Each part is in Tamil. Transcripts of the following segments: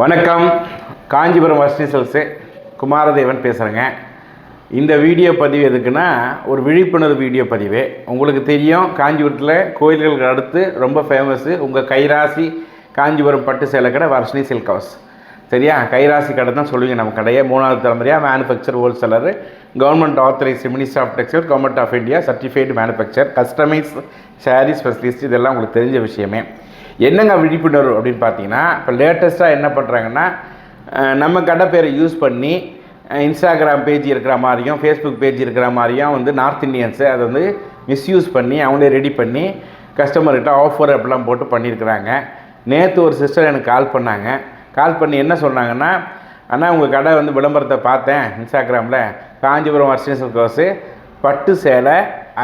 வணக்கம். காஞ்சிபுரம் வர்ஷினி செல்ஸு குமாரதேவன் பேசுகிறேங்க இந்த வீடியோ பதிவு எதுக்குன்னா ஒரு விழிப்புணர்வு வீடியோ பதிவு. உங்களுக்கு தெரியும் காஞ்சிபுரத்தில் கோயில்களுக்கு அடுத்து ரொம்ப ஃபேமஸ்ஸு உங்கள் கைராசி காஞ்சிபுரம் பட்டு சேலை கடை வர்ஷினி சில்க் ஹவுஸ் சரியா? கைராசி கடை தான் சொல்லுவீங்க நம்ம கடையை. மூணாவது தலைமுறையாக manufacture wholesaler government authorise ministry of textile government of India certified manufacture customise sarees specialist இதெல்லாம் உங்களுக்கு தெரிஞ்ச விஷயமே. என்னங்க விழிப்புணர்வு அப்படின்னு பார்த்தீங்கன்னா இப்போ லேட்டஸ்ட்டாக என்ன பண்ணுறாங்கன்னா நம்ம கடை பேரை யூஸ் பண்ணி இன்ஸ்டாகிராம் பேஜ் இருக்கிற மாதிரியும் ஃபேஸ்புக் பேஜ் இருக்கிற மாதிரியும் வந்து நார்த் இந்தியன்ஸு அதை வந்து மிஸ்யூஸ் பண்ணி அவங்களே ரெடி பண்ணி கஸ்டமர்கிட்ட ஆஃபர் அப்படிலாம் போட்டு பண்ணியிருக்கிறாங்க. நேற்று ஒரு சிஸ்டர் எனக்கு கால் பண்ணாங்க. கால் பண்ணி என்ன சொன்னாங்கன்னா அண்ணா உங்கள் கடை வந்து விளம்பரத்தை பார்த்தேன் இன்ஸ்டாகிராமில் காஞ்சிபுரம் வர்ஷன் கோர்ஸு பட்டு சேலை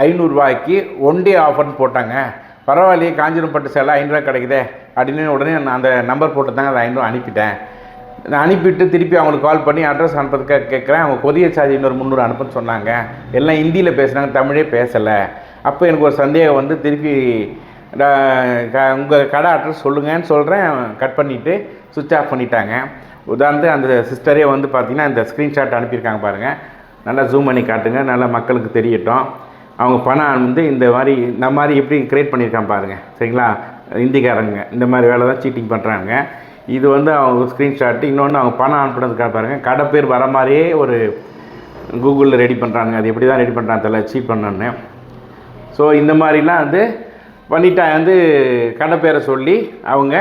ஐநூறுரூவாய்க்கு ஒன் டே ஆஃபர்னு போட்டாங்க. பரவாயில்லையே காஞ்சிபுரம் பட்டு சேலை ஐநூறுரூவா கிடைக்குதே. அப்படின்னு உடனே நான் அந்த நம்பர் போட்டு தாங்க அதை ஐநூறுவா அனுப்பிட்டேன். நான் அனுப்பிட்டு திருப்பி அவங்களுக்கு கால் பண்ணி அட்ரஸ் அனுப்புறதுக்காக கேட்குறேன். அவங்க கொதிய சார்ஜ் இன்னொரு முந்நூறு அனுப்புன்னு சொன்னாங்க. எல்லாம் ஹிந்தியில் பேசுனாங்க தமிழே பேசலை. அப்போ எனக்கு ஒரு சந்தேகம் வந்து திருப்பி உங்கள் கடை அட்ரஸ் சொல்லுங்கன்னு சொல்கிறேன் கட் பண்ணிவிட்டு சுவிட்ச் ஆஃப் பண்ணிட்டாங்க. உதாரணத்து அந்த சிஸ்டரே வந்து பார்த்தீங்கன்னா இந்த ஸ்க்ரீன்ஷாட் அனுப்பியிருக்காங்க பாருங்கள் நல்லா ஜூம் பண்ணி காட்டுங்க. நல்லா மக்களுக்கு தெரியட்டும். அவங்க பணம் வந்து இந்த மாதிரி இந்த மாதிரி எப்படி க்ரியேட் பண்ணியிருக்கான் பாருங்கள் சரிங்களா? இந்திக்காரங்க இந்த மாதிரி வேலை தான் சீட்டிங் பண்ணுறாங்க இது வந்து அவங்க ஸ்க்ரீன்ஷாட்டு இன்னொன்று அவங்க பணம் அனுப்புனதுக்காக பாருங்கள் கடை பேர் வர மாதிரியே ஒரு கூகுளில் ரெடி பண்ணுறாங்க அது எப்படி தான் ரெடி பண்ணுறாங்க தெரியல சீட் பண்ணோன்னு. ஸோ இந்த மாதிரிலாம் வந்து பண்ணிட்டா வந்து கடை பேரை சொல்லி அவங்க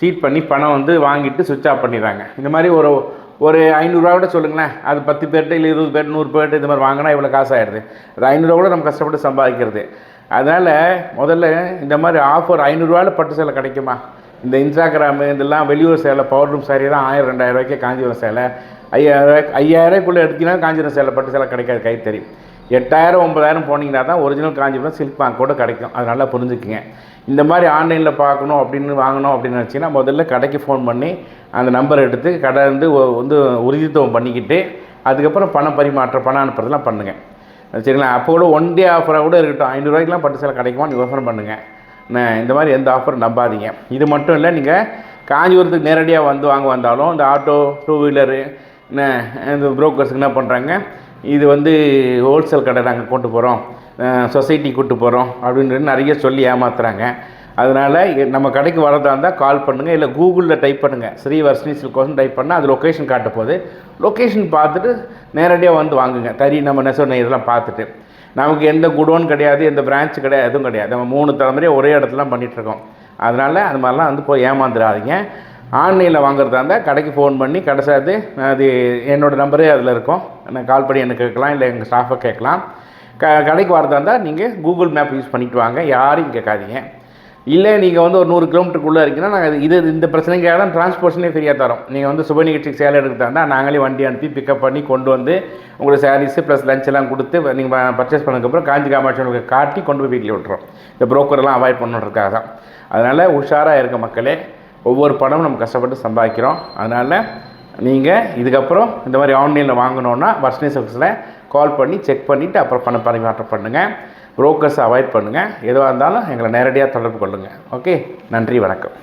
சீட் பண்ணி பணம் வந்து வாங்கிட்டு சுவிட்ச் ஆஃப் பண்ணிடுறாங்க. இந்த மாதிரி ஒரு ஒரு ஐநூறுரூவா கூட சொல்லுங்களேன். அது பத்து பேர்கிட்ட இல்லை இருபது பேர் நூறு பேர்கிட்ட இந்த மாதிரி வாங்கினா இவ்வளோ காசு ஆகிடுது அது ஐநூறுரூவா கூட நம்ம கஷ்டப்பட்டு சம்பாதிக்கிறது. அதனால் முதல்ல இந்த மாதிரி ஆஃபர் ஐநூறுரூவாவில் பட்டு சேலை கிடைக்குமா? இந்த இன்ஸ்டாகிராமு இதெல்லாம் வெளியூர் சேலை பவர் ரூம் சாரி தான் ஆயிரம் ரெண்டாயிரம் ரூபாய்க்கே காஞ்சிபுரம் சேலை. ஐயாயிரம் ஐயாயிரக்குள்ளே எடுத்தீங்கன்னா காஞ்சிபுரம் சேலை பட்டு சேலை கிடைக்காது கை தெரியும் எட்டாயிரம் ஒன்பதாயிரம் போனீங்கன்னா தான் ஒரிஜினல் காஞ்சிபுரம் சில்க் பேங்க் கூட கிடைக்கும். அது நல்லா புரிஞ்சுக்குங்க. இந்த மாதிரி ஆன்லைனில் பார்க்கணும் அப்படின்னு வாங்கணும் அப்படின்னு நினச்சிங்கன்னா முதல்ல கடைக்கு ஃபோன் பண்ணி அந்த நம்பர் எடுத்து கடை வந்து வந்து உறுதித்துவம் பண்ணிக்கிட்டு அதுக்கப்புறம் பணம் பரிமாற்றம் பணம் அனுப்புறதெல்லாம் பண்ணுங்கள் சரிங்களா? அப்போ கூட ஒன் டே ஆஃபராக கூட இருக்கட்டும். ஐநூறுரூவாய்க்குலாம் பட்டு சேலை கிடைக்குமான்னு யோசனை பண்ணுங்கள் நான் இந்த மாதிரி எந்த ஆஃபரும் நம்பாதீங்க. இது மட்டும் இல்லை நீங்கள் காஞ்சிபுரத்துக்கு நேரடியாக வந்து வாங்க வந்தாலும் இந்த ஆட்டோ டூ வீலரு என்ன இந்த புரோக்கர்ஸுக்கு என்ன பண்ணுறாங்க இது வந்து ஹோல்சேல் கடை நாங்கள் கொண்டு போகிறோம் சொசைட்டி கூட்டு போகிறோம் அப்படின்னு நிறைய சொல்லி ஏமாத்துறாங்க. அதனால் நம்ம கடைக்கு வரதா இருந்தால் கால் பண்ணுங்கள் இல்லை கூகுளில் டைப் பண்ணுங்கள் ஸ்ரீ வர்ஷினி சில்கோசன் டைப் பண்ணால் அது லொக்கேஷன் காட்ட போகுது. லொக்கேஷன் பார்த்துட்டு நேரடியாக வந்து வாங்குங்க. தறி நம்ம நெசவு இதெல்லாம் பார்த்துட்டு. நமக்கு எந்த குடோன் கிடையாது எந்த பிரான்ச் கிடையாது எதுவும் கிடையாது. நம்ம மூணு தலைமுறையாக ஒரே இடத்துல பண்ணிகிட்ருக்கோம் அதனால் அது மாதிரிலாம் வந்து போய் ஏமாந்துடாதீங்க ஆன்லைனில் வாங்குறதா இருந்தால் கடைக்கு ஃபோன் பண்ணி கடை அது என்னோடய நம்பரே அதில் இருக்கும். நான் கால் பண்ணி எனக்கு கேட்கலாம் இல்லை எங்கள் ஸ்டாஃபை கேட்கலாம். க கடைக்கு வரதா இருந்தால் நீங்கள் கூகுள் மேப் யூஸ் பண்ணிட்டு வாங்க யாரையும் கேட்காதீங்க. இல்லை நீங்கள் வந்து ஒரு நூறு கிலோமீட்டருக்குள்ளே இருக்கீங்கன்னா நாங்கள் இது இந்த பிரச்சனைக்காக தான் டிரான்ஸ்போர்ஷனே ஃப்ரீயாக தரோம். நீங்கள் வந்து சுப நிகழ்ச்சிக்கு சேலை எடுக்கிறதா இருந்தால் நாங்களே வண்டி அனுப்பி பிக்கப் பண்ணி கொண்டு வந்து உங்களுக்கு சாரீஸு ப்ளஸ் லஞ்ச் எல்லாம் கொடுத்து நீங்கள் பர்ச்சேஸ் பண்ணதுக்கப்புறம் காஞ்சி காமாட்சி உங்களுக்கு காட்டி கொண்டு போய் வீட்டில் விட்டுறோம். இந்த புரோக்கர்லாம் அவாய்ட் பண்ணுறதுக்காக தான். அதனால் உஷாராக இருக்க மக்களே. ஒவ்வொரு பணமும் நம்ம கஷ்டப்பட்டு சம்பாதிக்கிறோம். அதனால் நீங்கள் இதுக்கப்புறம் இந்த மாதிரி ஆன்லைனில் வாங்கணுன்னா வர்ஷனி சர்வீஸில் கால் பண்ணி செக் பண்ணிவிட்டு அப்புறம் பணம் பரிமாற்றம் பண்ணுங்கள் ப்ரோக்கர்ஸை அவாய்ட் பண்ணுங்கள் எதுவாக இருந்தாலும் எங்களை நேரடியாக தொடர்பு கொள்ளுங்கள் ஓகே நன்றி வணக்கம்.